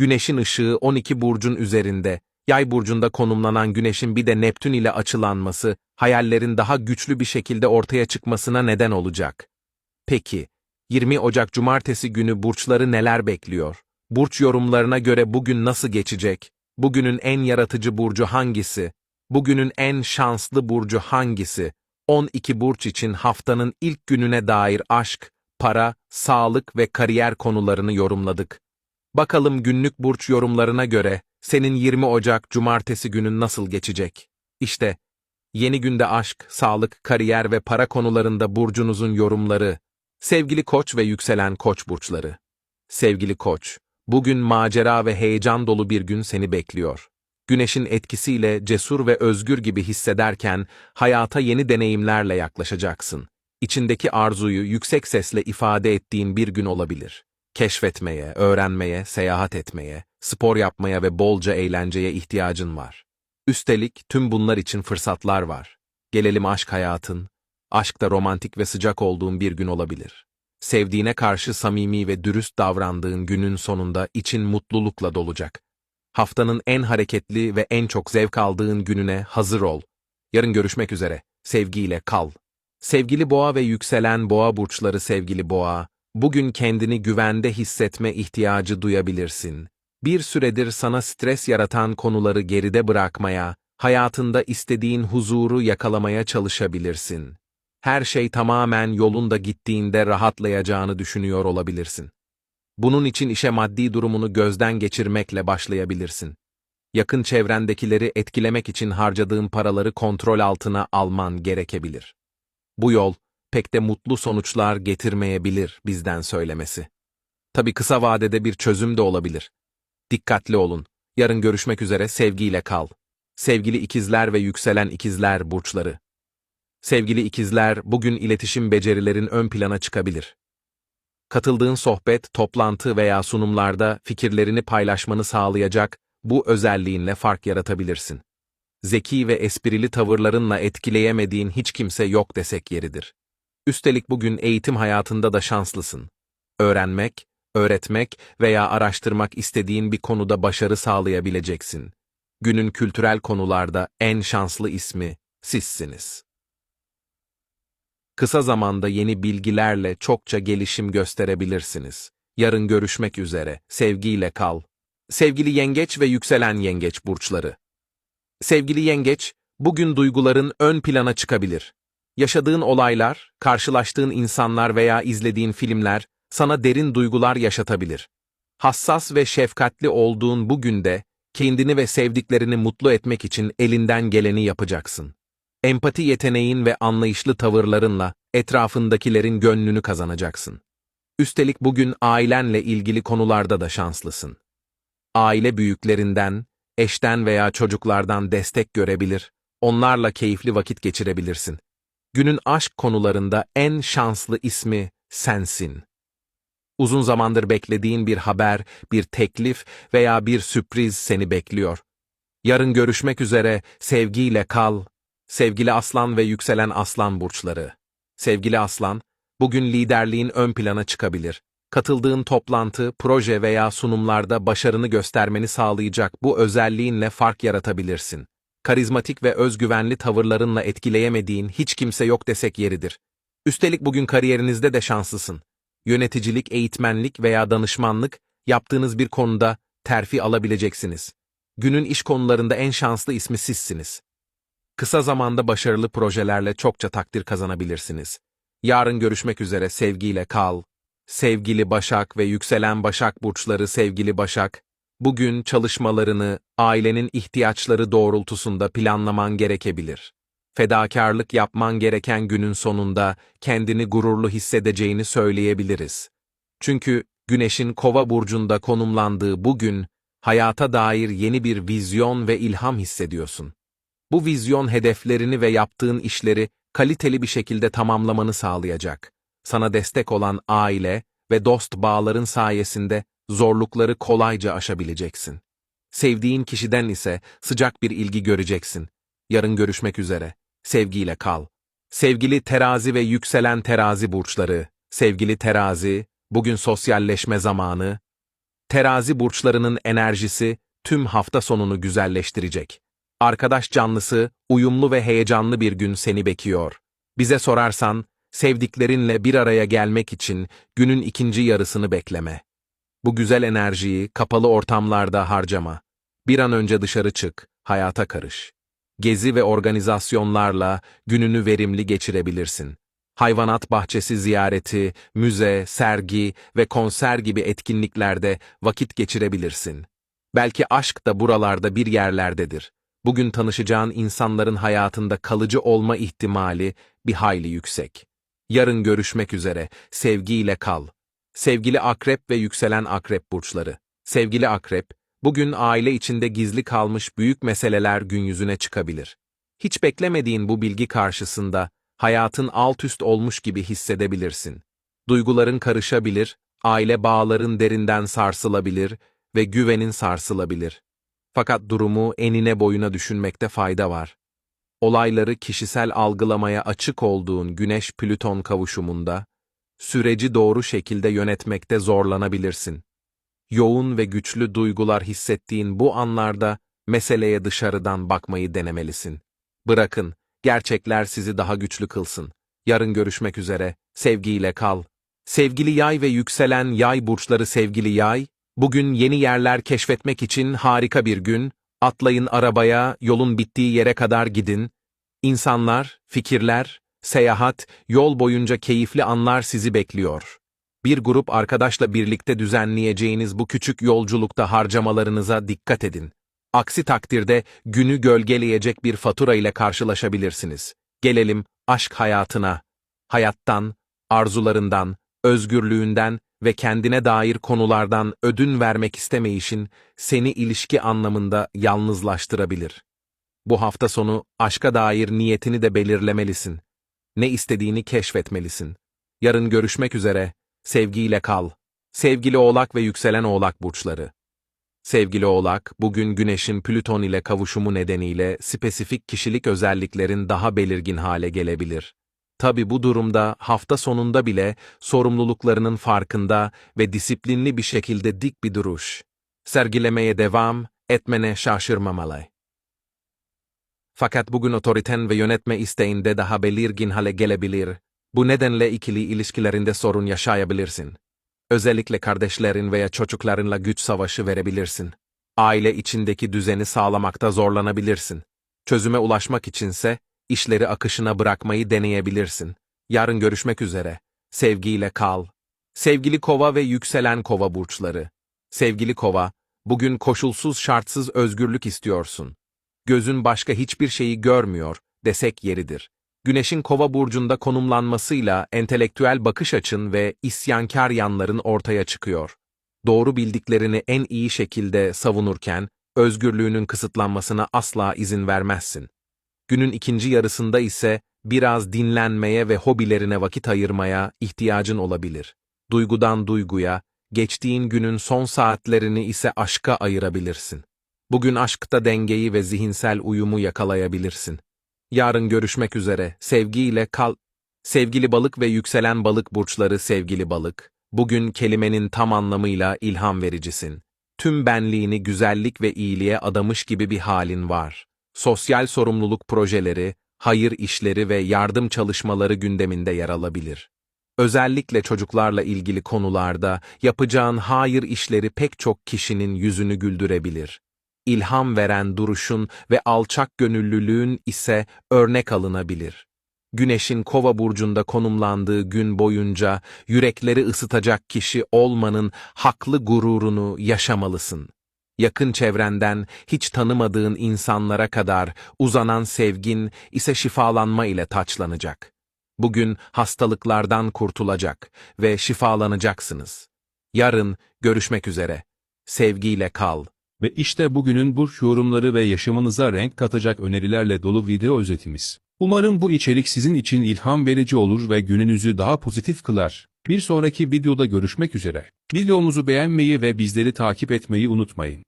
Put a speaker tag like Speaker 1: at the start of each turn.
Speaker 1: Güneşin ışığı 12 burcun üzerinde, yay burcunda konumlanan güneşin bir de Neptün ile açılanması, hayallerin daha güçlü bir şekilde ortaya çıkmasına neden olacak. Peki, 20 Ocak Cumartesi günü burçları neler bekliyor? Burç yorumlarına göre bugün nasıl geçecek? Bugünün en yaratıcı burcu hangisi? Bugünün en şanslı burcu hangisi? 12 burç için haftanın ilk gününe dair aşk, para, sağlık ve kariyer konularını yorumladık. Bakalım günlük burç yorumlarına göre senin 20 Ocak Cumartesi günün nasıl geçecek? İşte, yeni günde aşk, sağlık, kariyer ve para konularında burcunuzun yorumları. Sevgili Koç ve yükselen Koç burçları. Sevgili Koç, bugün macera ve heyecan dolu bir gün seni bekliyor. Güneşin etkisiyle cesur ve özgür gibi hissederken hayata yeni deneyimlerle yaklaşacaksın. İçindeki arzuyu yüksek sesle ifade ettiğin bir gün olabilir. Keşfetmeye, öğrenmeye, seyahat etmeye, spor yapmaya ve bolca eğlenceye ihtiyacın var. Üstelik tüm bunlar için fırsatlar var. Gelelim aşk hayatın. Aşkta romantik ve sıcak olduğun bir gün olabilir. Sevdiğine karşı samimi ve dürüst davrandığın günün sonunda için mutlulukla dolacak. Haftanın en hareketli ve en çok zevk aldığın gününe hazır ol. Yarın görüşmek üzere. Sevgiyle kal. Sevgili boğa ve yükselen boğa burçları sevgili boğa, bugün kendini güvende hissetme ihtiyacı duyabilirsin. Bir süredir sana stres yaratan konuları geride bırakmaya, hayatında istediğin huzuru yakalamaya çalışabilirsin. Her şey tamamen yolunda gittiğinde rahatlayacağını düşünüyor olabilirsin. Bunun için işe maddi durumunu gözden geçirmekle başlayabilirsin. Yakın çevrendekileri etkilemek için harcadığın paraları kontrol altına alman gerekebilir. Bu yol, pek de mutlu sonuçlar getirmeyebilir bizden söylemesi. Tabi kısa vadede bir çözüm de olabilir. Dikkatli olun. Yarın görüşmek üzere sevgiyle kal. Sevgili ikizler ve yükselen ikizler burçları. Sevgili ikizler, bugün iletişim becerilerin ön plana çıkabilir. Katıldığın sohbet, toplantı veya sunumlarda fikirlerini paylaşmanı sağlayacak bu özelliğinle fark yaratabilirsin. Zeki ve esprili tavırlarınla etkileyemediğin hiç kimse yok desek yeridir. Üstelik bugün eğitim hayatında da şanslısın. Öğrenmek, öğretmek veya araştırmak istediğin bir konuda başarı sağlayabileceksin. Günün kültürel konularda en şanslı ismi sizsiniz. Kısa zamanda yeni bilgilerle çokça gelişim gösterebilirsiniz. Yarın görüşmek üzere, sevgiyle kal. Sevgili yengeç ve yükselen yengeç burçları. Sevgili yengeç, bugün duyguların ön plana çıkabilir. Yaşadığın olaylar, karşılaştığın insanlar veya izlediğin filmler sana derin duygular yaşatabilir. Hassas ve şefkatli olduğun bu günde kendini ve sevdiklerini mutlu etmek için elinden geleni yapacaksın. Empati yeteneğin ve anlayışlı tavırlarınla etrafındakilerin gönlünü kazanacaksın. Üstelik bugün ailenle ilgili konularda da şanslısın. Aile büyüklerinden, eşten veya çocuklardan destek görebilir, onlarla keyifli vakit geçirebilirsin. Günün aşk konularında en şanslı ismi sensin. Uzun zamandır beklediğin bir haber, bir teklif veya bir sürpriz seni bekliyor. Yarın görüşmek üzere, sevgiyle kal. Sevgili aslan ve yükselen aslan burçları. Sevgili aslan, bugün liderliğin ön plana çıkabilir. Katıldığın toplantı, proje veya sunumlarda başarını göstermeni sağlayacak bu özelliğinle fark yaratabilirsin. Karizmatik ve özgüvenli tavırlarınla etkileyemediğin hiç kimse yok desek yeridir. Üstelik bugün kariyerinizde de şanslısın. Yöneticilik, eğitmenlik veya danışmanlık yaptığınız bir konuda terfi alabileceksiniz. Günün iş konularında en şanslı ismi sizsiniz. Kısa zamanda başarılı projelerle çokça takdir kazanabilirsiniz. Yarın görüşmek üzere sevgiyle kal. Sevgili Başak ve yükselen Başak burçları sevgili Başak, bugün çalışmalarını ailenin ihtiyaçları doğrultusunda planlaman gerekebilir. Fedakarlık yapman gereken günün sonunda kendini gururlu hissedeceğini söyleyebiliriz. Çünkü Güneş'in Kova burcunda konumlandığı bugün hayata dair yeni bir vizyon ve ilham hissediyorsun. Bu vizyon hedeflerini ve yaptığın işleri kaliteli bir şekilde tamamlamanı sağlayacak. Sana destek olan aile ve dost bağların sayesinde zorlukları kolayca aşabileceksin. Sevdiğin kişiden ise sıcak bir ilgi göreceksin. Yarın görüşmek üzere. Sevgiyle kal. Sevgili terazi ve yükselen terazi burçları, sevgili terazi, bugün sosyalleşme zamanı. Terazi burçlarının enerjisi tüm hafta sonunu güzelleştirecek. Arkadaş canlısı, uyumlu ve heyecanlı bir gün seni bekliyor. Bize sorarsan, sevdiklerinle bir araya gelmek için günün ikinci yarısını bekleme. Bu güzel enerjiyi kapalı ortamlarda harcama. Bir an önce dışarı çık, hayata karış. Gezi ve organizasyonlarla gününü verimli geçirebilirsin. Hayvanat bahçesi ziyareti, müze, sergi ve konser gibi etkinliklerde vakit geçirebilirsin. Belki aşk da buralarda bir yerlerdedir. Bugün tanışacağın insanların hayatında kalıcı olma ihtimali bir hayli yüksek. Yarın görüşmek üzere, sevgiyle kal. Sevgili akrep ve yükselen akrep burçları. Sevgili akrep, bugün aile içinde gizli kalmış büyük meseleler gün yüzüne çıkabilir. Hiç beklemediğin bu bilgi karşısında hayatın alt üst olmuş gibi hissedebilirsin. Duyguların karışabilir, aile bağların derinden sarsılabilir ve güvenin sarsılabilir. Fakat durumu enine boyuna düşünmekte fayda var. Olayları kişisel algılamaya açık olduğun Güneş-Plüton kavuşumunda, süreci doğru şekilde yönetmekte zorlanabilirsin. Yoğun ve güçlü duygular hissettiğin bu anlarda meseleye dışarıdan bakmayı denemelisin. Bırakın, gerçekler sizi daha güçlü kılsın. Yarın görüşmek üzere, sevgiyle kal. Sevgili yay ve yükselen yay burçları sevgili yay, bugün yeni yerler keşfetmek için harika bir gün, atlayın arabaya, yolun bittiği yere kadar gidin. İnsanlar, fikirler, seyahat, yol boyunca keyifli anlar sizi bekliyor. Bir grup arkadaşla birlikte düzenleyeceğiniz bu küçük yolculukta harcamalarınıza dikkat edin. Aksi takdirde günü gölgeleyecek bir fatura ile karşılaşabilirsiniz. Gelelim aşk hayatına. Hayattan, arzularından, özgürlüğünden ve kendine dair konulardan ödün vermek istemeyişin seni ilişki anlamında yalnızlaştırabilir. Bu hafta sonu aşka dair niyetini de belirlemelisin. Ne istediğini keşfetmelisin. Yarın görüşmek üzere, sevgiyle kal. Sevgili Oğlak ve yükselen Oğlak burçları. Sevgili Oğlak, bugün Güneş'in Plüton ile kavuşumu nedeniyle spesifik kişilik özelliklerin daha belirgin hale gelebilir. Tabi bu durumda hafta sonunda bile sorumluluklarının farkında ve disiplinli bir şekilde dik bir duruş. Sergilemeye devam etmene şaşırmamalı. Fakat bugün otoriten ve yönetme isteğinde daha belirgin hale gelebilir. Bu nedenle ikili ilişkilerinde sorun yaşayabilirsin. Özellikle kardeşlerin veya çocuklarınla güç savaşı verebilirsin. Aile içindeki düzeni sağlamakta zorlanabilirsin. Çözüme ulaşmak içinse, işleri akışına bırakmayı deneyebilirsin. Yarın görüşmek üzere. Sevgiyle kal. Sevgili kova ve yükselen kova burçları. Sevgili kova, bugün koşulsuz şartsız özgürlük istiyorsun. Gözün başka hiçbir şeyi görmüyor, desek yeridir. Güneşin kova burcunda konumlanmasıyla entelektüel bakış açın ve isyankar yanların ortaya çıkıyor. Doğru bildiklerini en iyi şekilde savunurken, özgürlüğünün kısıtlanmasına asla izin vermezsin. Günün ikinci yarısında ise biraz dinlenmeye ve hobilerine vakit ayırmaya ihtiyacın olabilir. Duygudan duyguya, geçtiğin günün son saatlerini ise aşka ayırabilirsin. Bugün aşkta dengeyi ve zihinsel uyumu yakalayabilirsin. Yarın görüşmek üzere, sevgiyle kal. Sevgili balık ve yükselen balık burçları sevgili balık, bugün kelimenin tam anlamıyla ilham vericisin. Tüm benliğini güzellik ve iyiliğe adamış gibi bir halin var. Sosyal sorumluluk projeleri, hayır işleri ve yardım çalışmaları gündeminde yer alabilir. Özellikle çocuklarla ilgili konularda yapacağın hayır işleri pek çok kişinin yüzünü güldürebilir ilham veren duruşun ve alçak gönüllülüğün ise örnek alınabilir. Güneşin kova burcunda konumlandığı gün boyunca yürekleri ısıtacak kişi olmanın haklı gururunu yaşamalısın. Yakın çevrenden hiç tanımadığın insanlara kadar uzanan sevgin ise şifalanma ile taçlanacak. Bugün hastalıklardan kurtulacak ve şifalanacaksınız. Yarın görüşmek üzere. Sevgiyle kal.
Speaker 2: Ve işte bugünün burç yorumları ve yaşamınıza renk katacak önerilerle dolu video özetimiz. Umarım bu içerik sizin için ilham verici olur ve gününüzü daha pozitif kılar. Bir sonraki videoda görüşmek üzere. Videomuzu beğenmeyi ve bizleri takip etmeyi unutmayın.